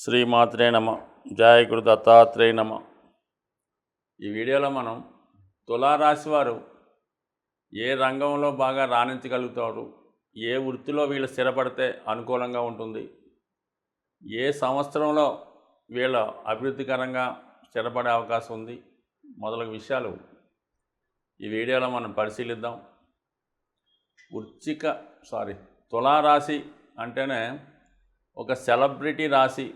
శ్రీమాత్రే నమ. జాయకుడు దత్తాత్రేయ నమ. ఈ వీడియోలో మనం తులారాశి వారు ఏ రంగంలో బాగా రాణించగలుగుతారు? ఏ వృత్తిలో వీళ్ళు స్థిరపడితే అనుకూలంగా ఉంటుంది? ఏ సంవత్సరంలో వీళ్ళ అభివృద్ధికరంగా స్థిరపడే అవకాశం ఉంది? మొదలగు విషయాలు ఈ వీడియోలో మనం పరిశీలిద్దాం. వృచ్చిక సారీ తులారాశి అంటేనే ఒక సెలబ్రిటీ రాశి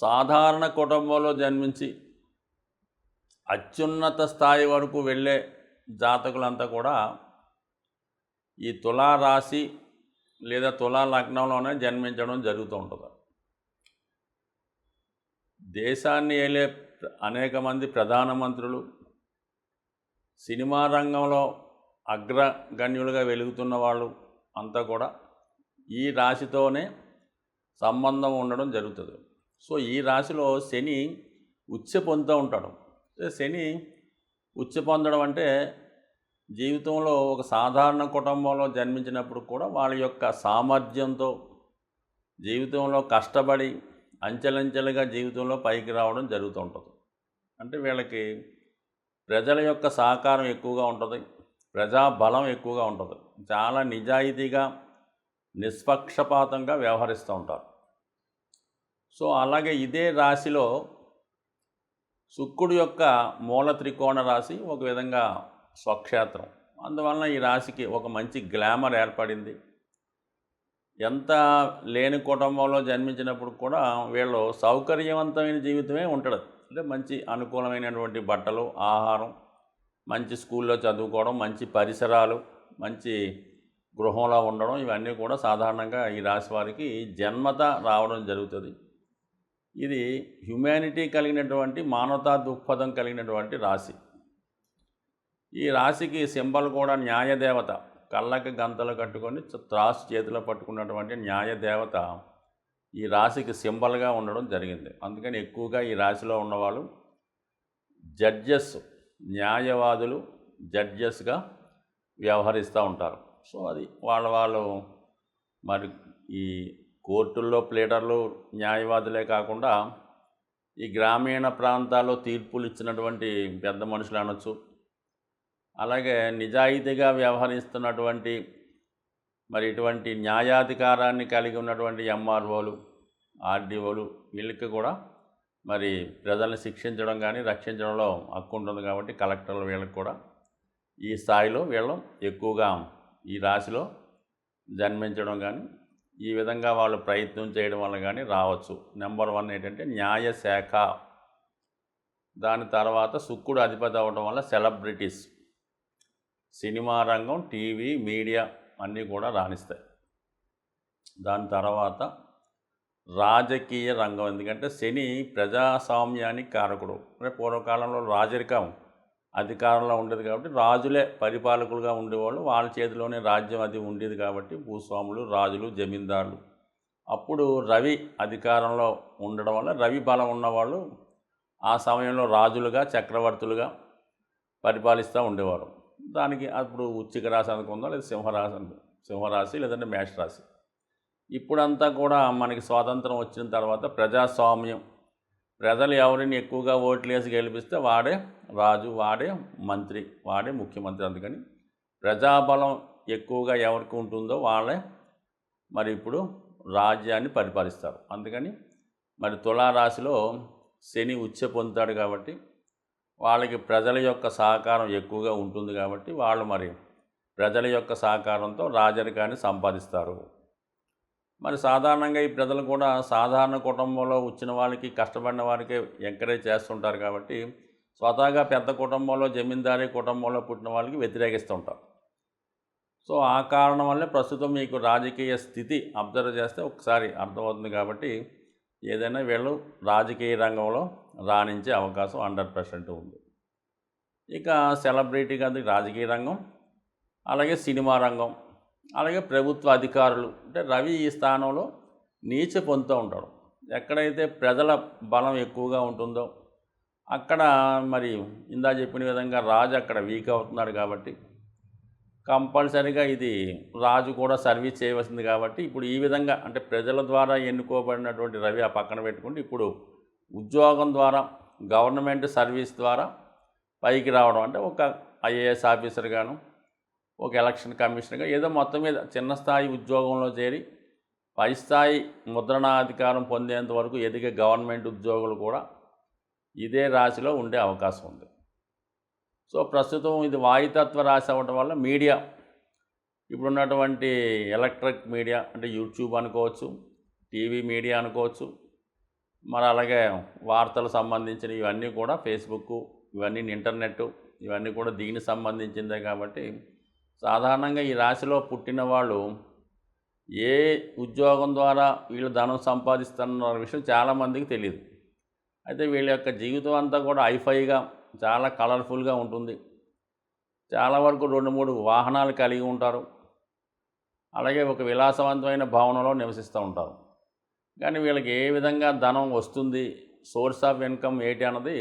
సాధారణ కుటుంబంలో జన్మించి అత్యున్నత స్థాయి వరకు వెళ్ళే జాతకులంతా కూడా ఈ తులా రాశి లేదా తులా లగ్నంలోనే జన్మించడం జరుగుతూ ఉంటుంది. దేశాన్ని ఏలే అనేక మంది ప్రధానమంత్రులు సినిమా రంగంలో అగ్రగణ్యులుగా వెలుగుతున్న వాళ్ళు అంతా కూడా ఈ రాశితోనే సంబంధం ఉండడం జరుగుతుంది. సో ఈ రాశిలో శని ఉచ్చ పొందుతూ ఉంటాడు. శని ఉచ్చ పొందడం అంటే జీవితంలో ఒక సాధారణ కుటుంబంలో జన్మించినప్పుడు కూడా వాళ్ళ యొక్క సామర్థ్యంతో జీవితంలో కష్టపడి అంచెలంచెలుగా జీవితంలో పైకి రావడం జరుగుతూ ఉంటుంది. అంటే వీళ్ళకి ప్రజల యొక్క సహకారం ఎక్కువగా ఉంటుంది ప్రజాబలం ఎక్కువగా ఉంటుంది. చాలా నిజాయితీగా నిష్పక్షపాతంగా వ్యవహరిస్తూ ఉంటారు. సో అలాగే ఇదే రాశిలో శుక్రుడు యొక్క మూల త్రికోణ రాశి ఒక విధంగా స్వక్షేత్రం. అందువలన ఈ రాశికి ఒక మంచి గ్లామర్ ఏర్పడింది. ఎంత లేని కుటుంబంలో జన్మించినప్పుడు కూడా వీళ్ళు సౌకర్యవంతమైన జీవితమే ఉంటుంది. అంటే మంచి అనుకూలమైనటువంటి బట్టలు ఆహారం మంచి స్కూల్లో చదువుకోవడం మంచి పరిసరాలు మంచి గృహంలో ఉండడం ఇవన్నీ కూడా సాధారణంగా ఈ రాశి వారికి జన్మత రావడం జరుగుతుంది. ఇది హ్యుమానిటీ కలిగినటువంటి మానవతా దృక్పథం కలిగినటువంటి రాశి. ఈ రాశికి సింబల్ కూడా న్యాయదేవత. కళ్ళకి గంతలు కట్టుకొని త్రాసు చేతిలో పట్టుకున్నటువంటి న్యాయదేవత ఈ రాశికి సింబల్గా ఉండడం జరిగింది. అందుకని ఎక్కువగా ఈ రాశిలో ఉన్నవాళ్ళు జడ్జెస్ న్యాయవాదులు జడ్జెస్గా వ్యవహరిస్తూ ఉంటారు. సో అది వాళ్ళ వాళ్ళు మరి ఈ కోర్టుల్లో ప్లేటర్లు న్యాయవాదులే కాకుండా ఈ గ్రామీణ ప్రాంతాల్లో తీర్పులు ఇచ్చినటువంటి పెద్ద మనుషులు అనొచ్చు. అలాగే నిజాయితీగా వ్యవహరిస్తున్నటువంటి మరి ఇటువంటి న్యాయాధికారాన్ని కలిగి ఉన్నటువంటి ఎంఆర్ఓలు ఆర్డీఓలు వీళ్ళకి కూడా మరి ప్రజల్ని శిక్షించడం కానీ రక్షించడంలో హక్కు ఉంటుంది కాబట్టి కలెక్టర్లు వీళ్ళకి కూడా ఈ స్థాయిలో వీళ్ళు ఎక్కువగా ఈ రాశిలో జన్మించడం కానీ ఈ విధంగా వాళ్ళు ప్రయత్నం చేయడం వల్ల కానీ రావచ్చు. నెంబర్ వన్ ఏంటంటే న్యాయశాఖ దాని తర్వాత శుక్రుడు అధిపతి అవ్వడం వల్ల సెలబ్రిటీస్. సినిమా రంగం టీవీ మీడియా అన్నీ కూడా రాణిస్తాయి. దాని తర్వాత రాజకీయ రంగం. ఎందుకంటే శని ప్రజాస్వామ్యానికి కారకుడు. అంటే పూర్వకాలంలో రాజరికం. అధికారంలో ఉండేది కాబట్టి రాజులే పరిపాలకులుగా ఉండేవాళ్ళు. వాళ్ళ చేతిలోనే రాజ్యం అది ఉండేది కాబట్టి భూస్వాములు రాజులు జమీందారులు. అప్పుడు రవి అధికారంలో ఉండడం వల్ల రవి బలం ఉన్నవాళ్ళు ఆ సమయంలో రాజులుగా చక్రవర్తులుగా పరిపాలిస్తూ ఉండేవారు. దానికి అప్పుడు ఉచ్చిక రాశి అనుకుందాం లేదా సింహరాశి అనుకుందాం సింహరాశి లేదంటే మేషరాశి. ఇప్పుడంతా కూడా మనకి స్వాతంత్రం వచ్చిన తర్వాత ప్రజాస్వామ్యం ప్రజలు ఎవరిని ఎక్కువగా ఓట్లు వేసి గెలిపిస్తే వాడే రాజు వాడే మంత్రి వాడే ముఖ్యమంత్రి. అందుకని ప్రజాబలం ఎక్కువగా ఎవరికి ఉంటుందో వాళ్ళే మరి ఇప్పుడు రాజ్యాన్ని పరిపాలిస్తారు. అందుకని మరి తులారాశిలో శని ఉచ్చ పొందుతాడు కాబట్టి వాళ్ళకి ప్రజల యొక్క సహకారం ఎక్కువగా ఉంటుంది కాబట్టి వాళ్ళు మరి ప్రజల యొక్క సహకారంతో రాజరికాన్ని సంపాదిస్తారు. మరి సాధారణంగా ఈ ప్రజలు కూడా సాధారణ కుటుంబంలో వచ్చిన వాళ్ళకి కష్టపడిన వారికి ఎంకరేజ్ చేస్తుంటారు కాబట్టి స్వతహాగా పెద్ద కుటుంబంలో జమీందారీ కుటుంబంలో పుట్టిన వాళ్ళకి వ్యతిరేకిస్తుంటారు సో ఆ కారణం వల్లే ప్రస్తుతం మీకు రాజకీయ స్థితి అబ్జర్వ్ చేస్తే ఒకసారి అర్థమవుతుంది కాబట్టి ఏదైనా వీళ్ళు రాజకీయ రంగంలో రాణించే అవకాశం హండ్రెడ్ పర్సెంట్ ఉంది. ఇక సెలబ్రిటీ కాదు రాజకీయ రంగం అలాగే సినిమా రంగం అలాగే ప్రభుత్వ అధికారులు అంటే రవి ఈ స్థానంలో నీచ పొందుతూ ఉంటాడు ఎక్కడైతే ప్రజల బలం ఎక్కువగా ఉంటుందో అక్కడ మరి ఇందా చెప్పిన విధంగా రాజు అక్కడ వీక్ అవుతున్నాడు కాబట్టి కంపల్సరీగా ఇది రాజు కూడా సర్వీస్ చేయవలసింది కాబట్టి ఇప్పుడు ఈ విధంగా అంటే ప్రజల ద్వారా ఎన్నుకోబడినటువంటి రవి ఆ పక్కన పెట్టుకుంటే ఇప్పుడు ఉద్యోగం ద్వారా గవర్నమెంట్ సర్వీస్ ద్వారా పైకి రావడం అంటే ఒక ఐఏఎస్ ఆఫీసర్ గాను ఒక ఎలక్షన్ కమిషనర్గా ఏదో మొత్తం మీద చిన్న స్థాయి ఉద్యోగంలో చేరి పై స్థాయి ముద్రణాధికారం పొందేంత వరకు ఎదిగే గవర్నమెంట్ ఉద్యోగులు కూడా ఇదే రాశిలో ఉండే అవకాశం ఉంది. సో ప్రస్తుతం ఇది వాయుతత్వ రాశి అవ్వటం వల్ల మీడియా ఇప్పుడున్నటువంటి ఎలక్ట్రిక్ మీడియా అంటే యూట్యూబ్ అనుకోవచ్చు టీవీ మీడియా అనుకోవచ్చు మరి అలాగే వార్తలు సంబంధించిన ఇవన్నీ కూడా ఫేస్బుక్ ఇవన్నీ ఇంటర్నెట్ ఇవన్నీ కూడా దీనికి సంబంధించిందే కాబట్టి సాధారణంగా ఈ రాశిలో పుట్టిన వాళ్ళు ఏ ఉద్యోగం ద్వారా వీళ్ళు ధనం సంపాదిస్తున్న విషయం చాలామందికి తెలియదు అయితే వీళ్ళ యొక్క జీవితం అంతా కూడా ఐఫైగా చాలా కలర్ఫుల్గా ఉంటుంది. చాలా వరకు రెండు మూడు వాహనాలు కలిగి ఉంటారు. అలాగే ఒక విలాసవంతమైన భవనంలో నివసిస్తూ ఉంటారు. కానీ వీళ్ళకి ఏ విధంగా ధనం వస్తుంది సోర్స్ ఆఫ్ ఇన్కమ్ ఏంటి అన్నది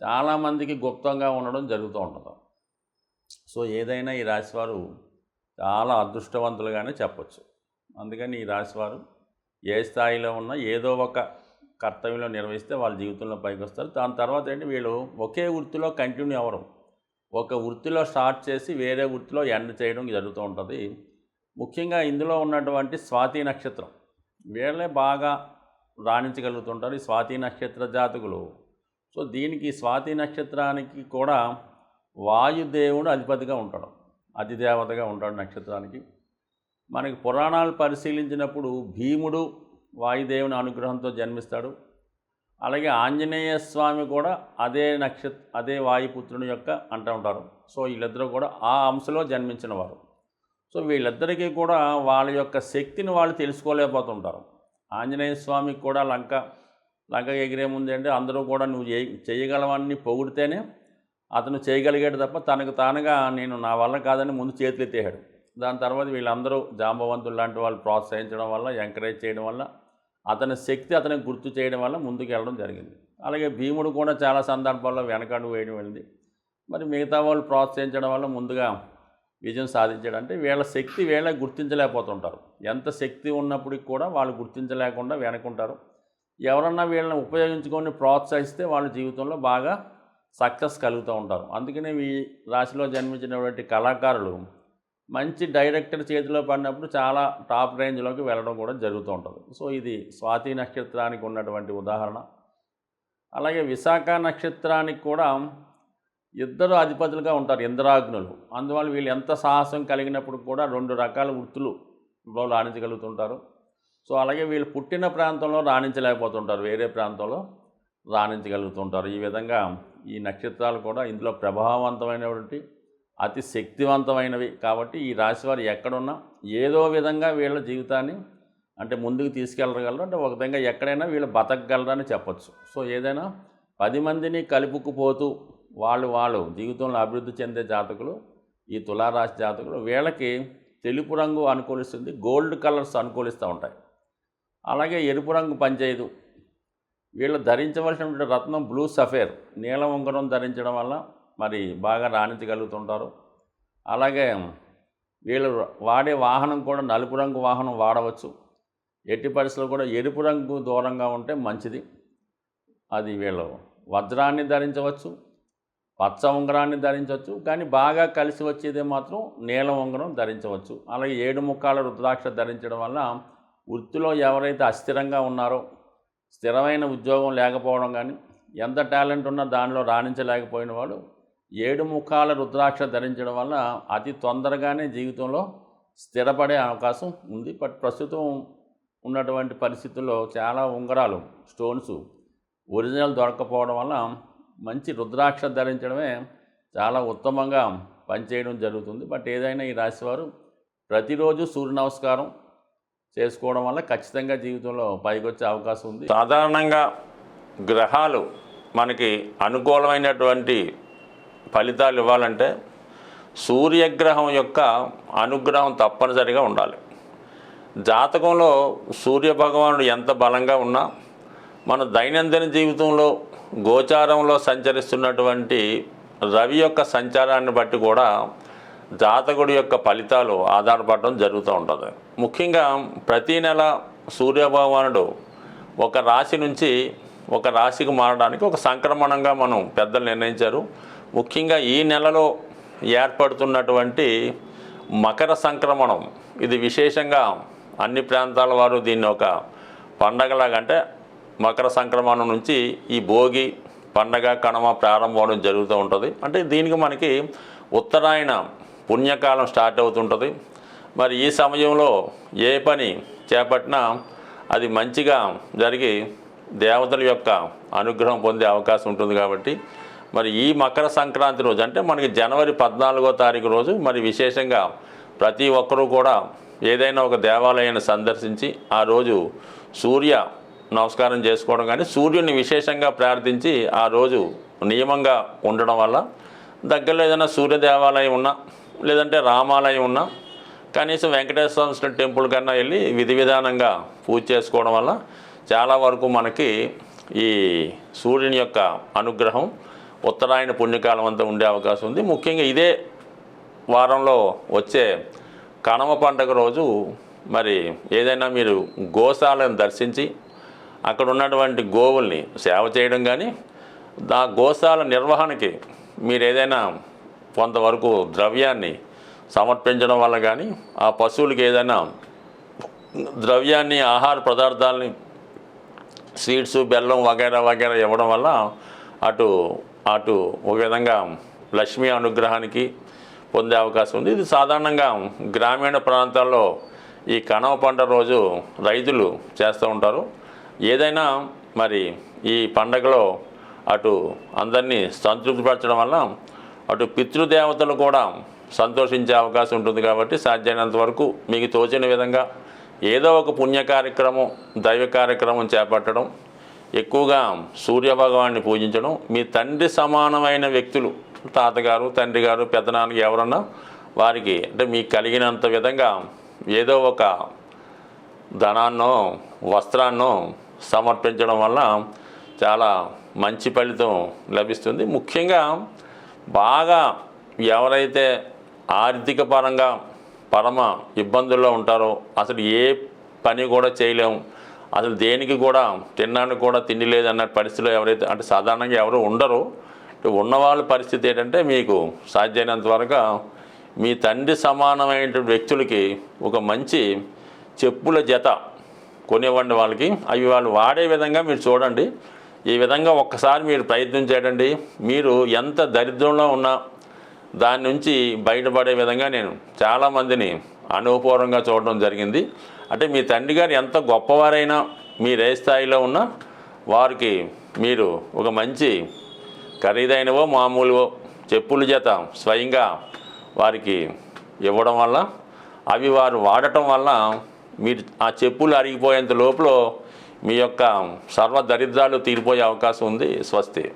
చాలామందికి గుప్తంగా ఉండడం జరుగుతూ ఉంటుంది. సో ఏదైనా ఈ రాశివారు చాలా అదృష్టవంతులుగానే చెప్పచ్చు. అందుకని ఈ రాశివారు ఏ స్థాయిలో ఉన్నా ఏదో ఒక కర్తవ్యంలో నిర్వహిస్తే వాళ్ళ జీవితంలో పైకి వస్తారు దాని తర్వాత ఏంటి వీళ్ళు ఒకే వృత్తిలో కంటిన్యూ అవ్వరు. ఒక వృత్తిలో స్టార్ట్ చేసి వేరే వృత్తిలో ఎండ్ చేయడం జరుగుతూ ఉంటుంది. ముఖ్యంగా ఇందులో ఉన్నటువంటి స్వాతి నక్షత్రం వీళ్ళే బాగా రాణించగలుగుతుంటారు ఈ స్వాతి నక్షత్ర జాతకులు. సో దీనికి స్వాతి నక్షత్రానికి కూడా వాయుదేవుడు అధిపతిగా ఉంటాడు. అధిదేవతగా ఉంటాడు నక్షత్రానికి. మనకి పురాణాలు పరిశీలించినప్పుడు భీముడు వాయుదేవుని అనుగ్రహంతో జన్మిస్తాడు. అలాగే ఆంజనేయ స్వామి కూడా అదే నక్షత్ర అదే వాయుపుత్రుని యొక్క అంటూ ఉంటారు. సో వీళ్ళిద్దరూ కూడా ఆ అంశలో జన్మించిన వారు. సో వీళ్ళిద్దరికీ కూడా వాళ్ళ యొక్క శక్తిని వాళ్ళు తెలుసుకోలేకపోతుంటారు. ఆంజనేయ స్వామికి కూడా లంక లంక ఎగిరే ముందు అందరూ కూడా నువ్వు చేయ చేయగలవన్నీ పొగిడితేనే అతను చేయగలిగాడు తప్ప తనకు తానుగా నేను నా వల్ల కాదని ముందు చేతులు ఎత్తేయాడు దాని తర్వాత వీళ్ళందరూ జాంబవంతులు లాంటి వాళ్ళు ప్రోత్సహించడం వల్ల ఎంకరేజ్ చేయడం వల్ల అతని శక్తి అతనికి గుర్తు చేయడం వల్ల ముందుకు వెళ్ళడం జరిగింది. అలాగే భీముడు కూడా చాలా సందర్భాల్లో వెనకడు వేయడం వెళ్ళింది. మరి మిగతా వాళ్ళు ప్రోత్సహించడం వల్ల ముందుగా విజయం సాధించాడు. అంటే వీళ్ళ శక్తి వీళ్ళ గుర్తించలేకపోతుంటారు. ఎంత శక్తి ఉన్నప్పటికి కూడా వాళ్ళు గుర్తించలేకుండా వెనకుంటారు. ఎవరన్నా వీళ్ళని ఉపయోగించుకొని ప్రోత్సహిస్తే వాళ్ళ జీవితంలో బాగా సక్సెస్ కలుగుతూ ఉంటారు. అందుకనే ఈ రాశిలో జన్మించినటువంటి కళాకారులు మంచి డైరెక్టర్ చేతిలో పడినప్పుడు చాలా టాప్ రేంజ్లోకి వెళ్ళడం కూడా జరుగుతూ ఉంటుంది. సో ఇది స్వాతి నక్షత్రానికి ఉన్నటువంటి ఉదాహరణ. అలాగే విశాఖ నక్షత్రానికి కూడా ఇద్దరు అధిపతులుగా ఉంటారు ఇంద్రాగ్నులు. అందువల్ల వీళ్ళు ఎంత సాహసం కలిగినప్పుడు కూడా రెండు రకాల వృత్తులు రాణించగలుగుతుంటారు. సో అలాగే వీళ్ళు పుట్టిన ప్రాంతంలో రాణించలేకపోతుంటారు. వేరే ప్రాంతంలో రాణించగలుగుతుంటారు. ఈ విధంగా ఈ నక్షత్రాలు కూడా ఇందులో ప్రభావవంతమైనటువంటి అతి శక్తివంతమైనవి. కాబట్టి ఈ రాశివారు ఎక్కడున్నా ఏదో విధంగా వీళ్ళ జీవితాన్ని అంటే ముందుకు తీసుకెళ్ళగలరు అంటే ఒక విధంగా ఎక్కడైనా వీళ్ళు బతకగలరని చెప్పచ్చు. సో ఏదైనా పది మందిని కలుపుకుపోతూ వాళ్ళు వాళ్ళు జీవితంలో అభివృద్ధి చెందే జాతకులు ఈ తులారాశి జాతకులు వీళ్ళకి తెలుపు రంగు అనుకూలిస్తుంది గోల్డ్ కలర్స్ అనుకూలిస్తూ ఉంటాయి. అలాగే ఎరుపు రంగు పనిచేయదు. వీళ్ళు ధరించవలసినటువంటి రత్నం బ్లూ సఫేర్ నీలం ఉంగరం ధరించడం వల్ల మరి బాగా రాణించగలుగుతుంటారు. అలాగే వీళ్ళు వాడే వాహనం కూడా నలుపు రంగు వాహనం వాడవచ్చు. ఎట్టి పరిస్థితులు కూడా ఎరుపు రంగు దూరంగా ఉంటే మంచిది. అది వీళ్ళు వజ్రాన్ని ధరించవచ్చు పచ్చ ఉంగరాన్ని ధరించవచ్చు కానీ బాగా కలిసి వచ్చేది మాత్రం నీలం ఉంగరం ధరించవచ్చు. అలాగే ఏడు ముక్కాల రుద్రాక్ష ధరించడం వల్ల వృత్తిలో ఎవరైతే అస్థిరంగా ఉన్నారో స్థిరమైన ఉద్యోగం లేకపోవడం కానీ ఎంత టాలెంట్ ఉన్నా దానిలో రాణించలేకపోయిన వాళ్ళు ఏడు ముఖాల రుద్రాక్ష ధరించడం వల్ల అతి తొందరగానే జీవితంలో స్థిరపడే అవకాశం ఉంది. బట్ ప్రస్తుతం ఉన్నటువంటి పరిస్థితుల్లో చాలా ఉంగరాలు స్టోన్స్ ఒరిజినల్ దొరకపోవడం వల్ల మంచి రుద్రాక్ష ధరించడమే చాలా ఉత్తమంగా పనిచేయడం జరుగుతుంది. బట్ ఏదైనా ఈ రాశివారు ప్రతిరోజు సూర్య నమస్కారం చేసుకోవడం వల్ల ఖచ్చితంగా జీవితంలో పైకొచ్చే అవకాశం ఉంది. సాధారణంగా గ్రహాలు మనకి అనుకూలమైనటువంటి ఫలితాలు ఇవ్వాలంటే సూర్యగ్రహం యొక్క అనుగ్రహం తప్పనిసరిగా ఉండాలి. జాతకంలో సూర్యభగవానుడు ఎంత బలంగా ఉన్నా మన దైనందిన జీవితంలో గోచారంలో సంచరిస్తున్నటువంటి రవి యొక్క సంచారాన్ని బట్టి కూడా జాతకుడి యొక్క ఫలితాలు ఆధారపడడం జరుగుతూ ఉంటుంది. ముఖ్యంగా ప్రతీ నెల సూర్యభగవానుడు ఒక రాశి నుంచి ఒక రాశికి మారడానికి ఒక సంక్రమణంగా మనం పెద్దలు నిర్ణయించారు. ముఖ్యంగా ఈ నెలలో ఏర్పడుతున్నటువంటి మకర సంక్రమణం ఇది విశేషంగా అన్ని ప్రాంతాల వారు దీన్ని ఒక పండగలాగంటే మకర సంక్రమణం నుంచి ఈ భోగి పండగ కణమ ప్రారంభం అవడం జరుగుతూ ఉంటుంది. అంటే దీనికి మనకి ఉత్తరాయణ పుణ్యకాలం స్టార్ట్ అవుతుంటుంది. మరి ఈ సమయంలో ఏ పని చేపట్టినా అది మంచిగా జరిగి దేవతల యొక్క అనుగ్రహం పొందే అవకాశం ఉంటుంది కాబట్టి మరి ఈ మకర సంక్రాంతి రోజు అంటే మనకి జనవరి పద్నాలుగో తారీఖు రోజు మరి విశేషంగా ప్రతి ఒక్కరూ కూడా ఏదైనా ఒక దేవాలయాన్ని సందర్శించి ఆ రోజు సూర్య నమస్కారం చేసుకోవడం కానీ సూర్యుని విశేషంగా ప్రార్థించి ఆ రోజు నియమంగా ఉండడం వల్ల దగ్గరలో ఏదైనా సూర్య దేవాలయం ఉన్నా లేదంటే రామాలయం ఉన్నా కనీసం వెంకటేశ్వర స్వామి టెంపుల్ కన్నా వెళ్ళి విధి విధానంగా పూజ చేసుకోవడం వల్ల చాలా వరకు మనకి ఈ సూర్యుని యొక్క అనుగ్రహం ఉత్తరాయణ పుణ్యకాలం అంతా ఉండే అవకాశం ఉంది. ముఖ్యంగా ఇదే వారంలో వచ్చే కనమ పండగ రోజు మరి ఏదైనా మీరు గోశాలను దర్శించి అక్కడ ఉన్నటువంటి గోవుల్ని సేవ చేయడం కానీ దా గోశాల నిర్వహణకి మీరు ఏదైనా కొంతవరకు ద్రవ్యాన్ని సమర్పించడం వల్ల కానీ ఆ పశువులకి ఏదైనా ద్రవ్యాన్ని ఆహార పదార్థాలని స్వీట్స్ బెల్లం వగైరా వగైరా ఇవ్వడం వల్ల అటు అటు ఒక విధంగా లక్ష్మీ అనుగ్రహానికి పొందే అవకాశం ఉంది. ఇది సాధారణంగా గ్రామీణ ప్రాంతాల్లో ఈ కనవ పంట రోజు రైతులు చేస్తూ ఉంటారు. ఏదైనా మరి ఈ పండగలో అటు అందరినీ సంతృప్తిపరచడం వల్ల అటు పితృదేవతలు కూడా సంతోషించే అవకాశం ఉంటుంది కాబట్టి సాధ్యమైనంత వరకు మీకు తోచిన విధంగా ఏదో ఒక పుణ్య కార్యక్రమం దైవ కార్యక్రమం చేపట్టడం ఎక్కువగా సూర్యభగవాన్ని పూజించడం. మీ తండ్రి సమానమైన వ్యక్తులు తాతగారు తండ్రి గారు పెద్దనాన్నకి ఎవరన్నా వారికి అంటే మీకు కలిగినంత విధంగా ఏదో ఒక ధనాన్నో వస్త్రాన్నో సమర్పించడం వల్ల చాలా మంచి ఫలితం లభిస్తుంది. ముఖ్యంగా బాగా ఎవరైతే ఆర్థిక పరంగా పరమ ఇబ్బందుల్లో ఉంటారో అసలు ఏ పని కూడా చేయలేము అసలు దేనికి కూడా తినడానికి కూడా తిండి లేదన్న పరిస్థితిలో ఎవరైతే అంటే సాధారణంగా ఎవరు ఉండరు. ఉన్నవాళ్ళ పరిస్థితి ఏంటంటే మీకు సాధ్యమైనంత వరకు మీ తండ్రి సమానమైన వ్యక్తులకి ఒక మంచి చెప్పుల జత కొనివ్వండి వాళ్ళకి. అవి వాళ్ళు వాడే విధంగా మీరు చూడండి. ఈ విధంగా ఒక్కసారి మీరు ప్రయత్నం చేయండి. మీరు ఎంత దరిద్రంలో ఉన్నా దాని నుంచి బయటపడే విధంగా నేను చాలామందిని అనుభవపూర్వంగా చూడడం జరిగింది. అంటే మీ తండ్రి గారు ఎంత గొప్పవారైనా మీరు ఏ స్థాయిలో ఉన్నా వారికి మీరు ఒక మంచి ఖరీదైనవో మామూలువో చెప్పుల చేత స్వయంగా వారికి ఇవ్వడం వల్ల అవి వారు వాడటం వల్ల మీరు ఆ చెప్పులు అరిగిపోయేంత లోపల మీ యొక్క సర్వ దరిద్రాలు తీరిపోయే అవకాశం ఉంది. స్వస్తి.